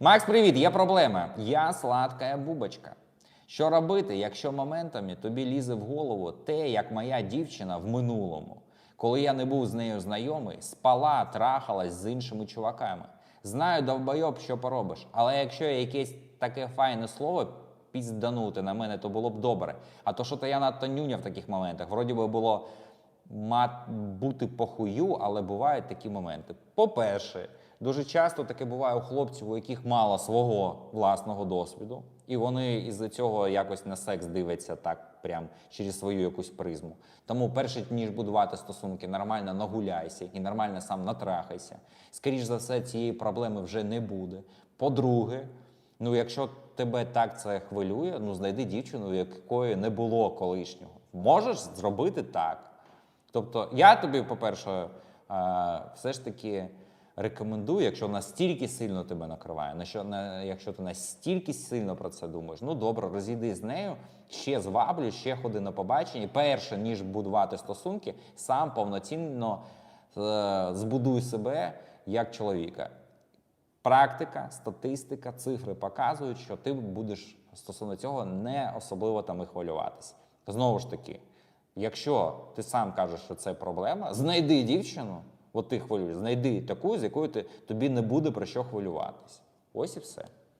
Макс, привіт! Є проблема. Я сладка бубочка. Що робити, якщо моментами тобі лізе в голову те, як моя дівчина в минулому, коли я не був з нею знайомий, спала, трахалась з іншими чуваками. Знаю, довбойоб, що поробиш, але якщо є якесь таке файне слово пізданути на мене, то було б добре. А то, що то я надто нюня в таких моментах, вроді би було мат бути похую, але бувають такі моменти. По-перше, дуже часто таке буває у хлопців, у яких мало свого власного досвіду, і вони із-за цього якось на секс дивляться так, прям через свою якусь призму. Тому, перше ніж будувати стосунки, нормально нагуляйся і нормально сам натрахайся. Скоріш за все, цієї проблеми вже не буде. По-друге, ну якщо тебе так це хвилює, ну знайди дівчину, якої не було колишнього. Можеш зробити так. Тобто, я тобі, по-перше, е, все ж таки рекомендую, якщо настільки сильно тебе накриває, на що, на, якщо ти настільки сильно про це думаєш, ну добре, розійди з нею, ще зваблю, ще ходи на побачення. Перше, ніж будувати стосунки, сам повноцінно е, збудуй себе як чоловіка. Практика, статистика, цифри показують, що ти будеш стосовно цього не особливо там і хвилюватися. Знову ж таки, якщо ти сам кажеш, що це проблема, знайди дівчину, от ти хвилюєш, знайди таку, з якою ти, тобі не буде про що хвилюватись. Ось і все.